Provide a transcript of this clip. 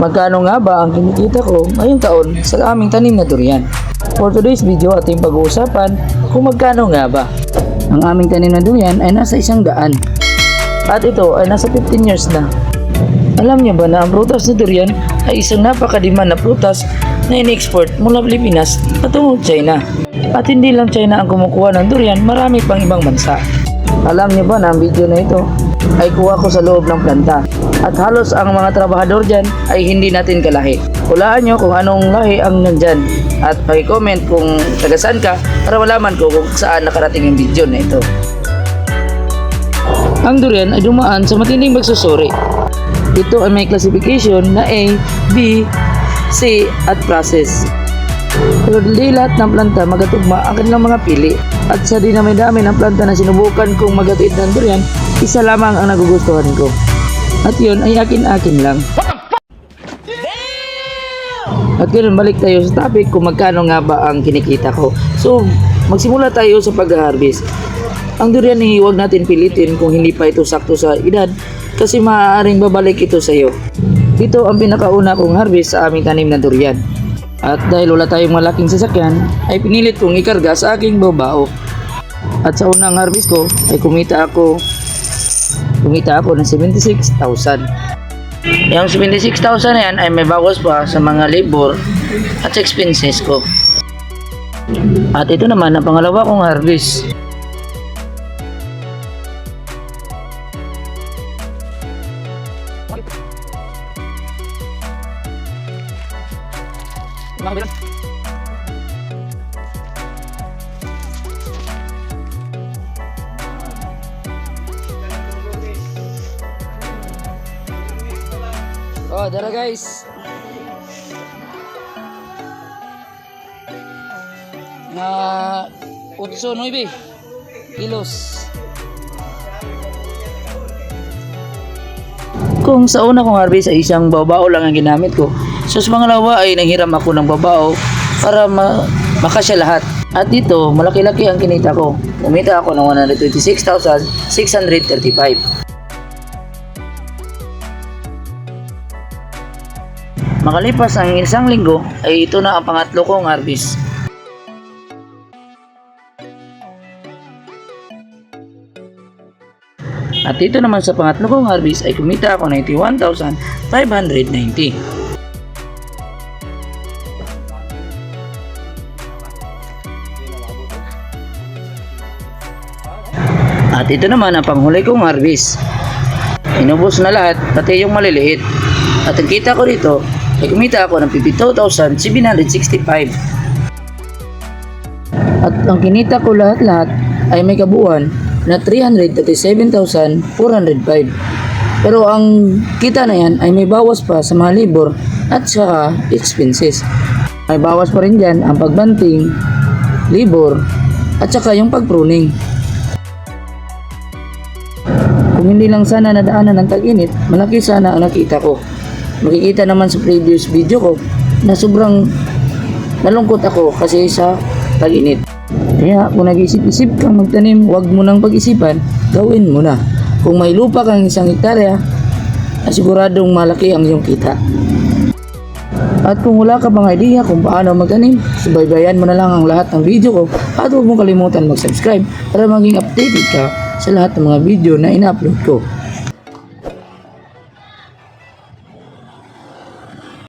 Magkano nga ba ang kinikita ko ngayong taon sa aming tanim na durian? For today's video ating pag-uusapan kung magkano nga ba. Ang aming tanim na durian ay nasa isang daan. At ito ay nasa 15 years na. Alam niyo ba na ang prutas na durian ay isang napakadiman na prutas na in-export mula Pilipinas patungong China. At hindi lang China ang kumukuha ng durian, marami pang ibang bansa. Alam niyo ba na ang video na ito ay kuha ko sa loob ng planta. At halos ang mga trabahador dyan ay hindi natin kalahi. Hulaan nyo kung anong lahi ang nandyan. At pag-comment kung taga saan ka para malaman ko kung saan nakarating yung video na ito. Ang durian ay dumaan sa matinding magsusuri. Ito ay may classification na A, B, C at process. Pero di lahat ng planta magatugma ang kanilang mga pili. At sa dinami-dami ng planta na sinubukan kong magatiid ng durian, isa lamang ang nagugustuhan ko. At yun ay akin-akin lang. At ganun, balik tayo sa topic kung magkano nga ba ang kinikita ko. So, magsimula tayo sa pag-harvest. Ang durian ay huwag natin pilitin kung hindi pa ito sakto sa edad kasi maaaring babalik ito sa iyo. Ito ang pinakauna kong harvest sa aming tanim na durian. At dahil wala tayong malaking sasakyan, ay pinilit kong ikarga sa aking babao. At sa unang harvest ko, ay kumita ako kumita ako ng 76,000. Yung 76,000 na yan ay may bawas pa sa mga labor at expenses ko. At ito naman ang pangalawa kong harvest. Oh, dara guys. Na 8 9 kilos. Kung sa una kong harvest ay isang babao lang ang ginamit ko. So sa pangalawa ay nanghiram ako ng babao para ma makasya lahat. At dito, malaki-laki ang kinita ko. Umita ako ng 126,635. Makalipas ang isang linggo ay ito na ang pangatlo kong harvest. At dito naman sa pangatlo kong harvest ay kumita ako ng 81,590. At ito naman ang panghuli kong harvest. Inubos na lahat, pati yung maliliit. At ang kita ko dito, ay kumita ako ng 52,765. At ang kinita ko lahat-lahat ay may kabuuan na 337,405. Pero ang kita na yan ay may bawas pa sa mga libor at saka expenses. May bawas pa rin dyan ang pagbanting, libor, at saka yung pagpruning. Kung hindi lang sana nadaanan ng tag-init, malaki sana ang nakita ko. Makikita naman sa previous video ko na sobrang nalungkot ako kasi sa tag-init. Kaya kung nag-isip-isip kang magtanim, huwag mo nang pag-isipan, gawin mo na. Kung may lupa kang isang hektarya, asiguradong malaki ang iyong kita. At kung wala ka pang idea kung paano magtanim, subaybayan mo na lang ang lahat ng video ko at huwag mo kalimutan mag-subscribe para maging updated ka sa lahat ng mga video na ina-upload ko.